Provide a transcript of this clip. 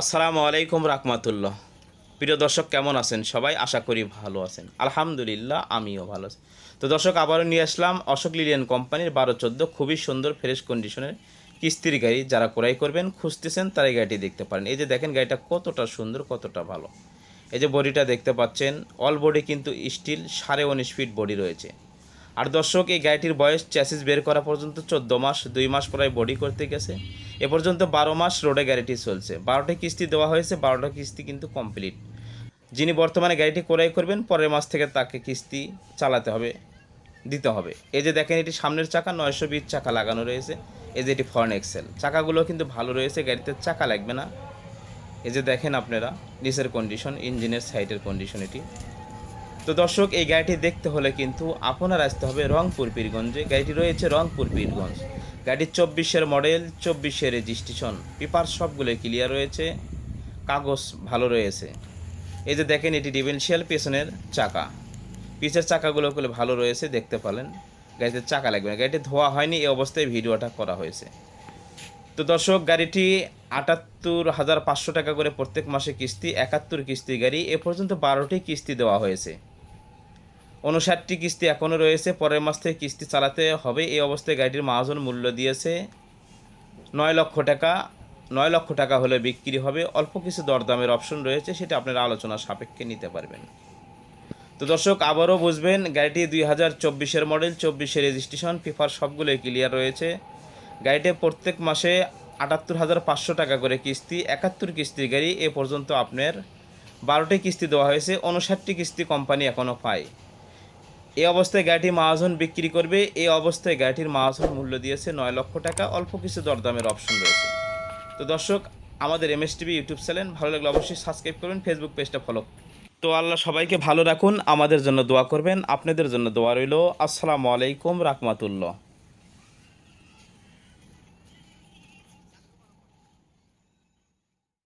আসসালামু আলাইকুম রাহমাতুল্লাহ। প্রিয় দর্শক, কেমন আছেন? সবাই আশা করি ভালো আছেন। আলহামদুলিল্লাহ, আমিও ভালো আছি। তো দর্শক, আবারও নিয়ে আসলাম অশোক লিলিয়ান কোম্পানির বারো চোদ্দ খুবই সুন্দর ফ্রেশ কন্ডিশনের কিস্তির গাড়ি। যারা ক্রয় করবেন, খুঁজতেছেন, তারা এই গাড়িটি দেখতে পারেন। এই যে দেখেন, গাড়িটা কতটা সুন্দর, কতটা ভালো। এই যে বডিটা দেখতে পাচ্ছেন অল বডি কিন্তু স্টিল সাড়ে উনিশ ফিট বডি রয়েছে। আর দর্শক, এই গাড়িটির বয়স চ্যাসিস বের করা পর্যন্ত চোদ্দ মাস, দুই মাস প্রায় বডি করতে গেছে। এ পর্যন্ত বারো মাস রোডে গাড়িটি চলছে। বারোটা কিস্তি দেওয়া হয়েছে, বারোটা কিস্তি কিন্তু কমপ্লিট যিনি বর্তমানে গাড়িটি ক্রয় করবেন, পরের মাস থেকে তাকে কিস্তি চালাতে হবে, দিতে হবে। এই যে দেখেন, এটি সামনের চাকা, নয়শো বিশ চাকা লাগানো রয়েছে। এই যে এটি ফরেন এক্সেল চাকাগুলো কিন্তু ভালো রয়েছে, গাড়িতে চাকা লাগবে না। এই যে দেখেন আপনারা, নিচের কন্ডিশন ইঞ্জিনের সাইডের কন্ডিশন এটি। তো দর্শক, এই গাড়িটি দেখতে হলে কিন্তু আপনার আসতে হবে রংপুর পীরগঞ্জে। গাড়িটি রয়েছে রংপুর পীরগঞ্জ। গাড়ির চব্বিশের মডেল, চব্বিশের রেজিস্ট্রেশন। পেপার সবগুলো ক্লিয়ার রয়েছে। কাগজ ভালো রয়েছে। এই যে দেখেন, এটি ডিভেন্সিয়াল পেছনের চাকা। পিছের চাকাগুলো গুলো ভালো রয়েছে, দেখতে পারেন গাড়িতে চাকা লাগবে না। গাড়িটি ধোয়া হয়নি, এই অবস্থায় ভিডিওটা করা হয়েছে। তো দর্শক, গাড়িটি আটাত্তর হাজার পাঁচশো টাকা করে প্রত্যেক মাসে কিস্তি, একাত্তর কিস্তি গাড়ি, এ পর্যন্ত বারোটি কিস্তি দেওয়া হয়েছে। উনষাটটি কিস্তি এখনও রয়েছে, পরের মাস থেকে কিস্তি চালাতে হবে। এই অবস্থায় গাড়িটির মহাজন মূল্য দিয়েছে নয় লক্ষ টাকা। নয় লক্ষ টাকা হলে বিক্রি হবে। অল্প কিছু দরদামের অপশন রয়েছে, সেটা আপনারা আলোচনা সাপেক্ষে নিতে পারবেন। তো দর্শক, আবারও বুঝবেন, গাড়িটি দুই হাজার চব্বিশের মডেল চব্বিশের রেজিস্ট্রেশন ফিফার সবগুলোই ক্লিয়ার রয়েছে। গাড়িটি প্রত্যেক মাসে আটাত্তর হাজার পাঁচশো টাকা করে কিস্তি, একাত্তর কিস্তির গাড়ি। এ পর্যন্ত আপনার বারোটি কিস্তি দেওয়া হয়েছে উনষাটটি কিস্তি কোম্পানি এখনও পায়। এই অবস্থায় গাড়িটি মাহাজন বিক্রি করবে। এই অবস্থায় গাড়িটির মাহাজন মূল্য দিয়েছে নয় লক্ষ টাকা। অল্প কিছু দরদামের অপশন রয়েছে। তো দর্শক, আমাদের এম ইউটিউব চ্যানেল, ভালো লাগলে অবশ্যই সাবস্ক্রাইব করবেন ফেসবুক পেজটা ফলো। তো আল্লাহ সবাইকে ভালো রাখুন, আমাদের জন্য দোয়া করবেন, আপনাদের জন্য দোয়া রইল। আসসালামু আলাইকুম রাহমাতুল্লাহ।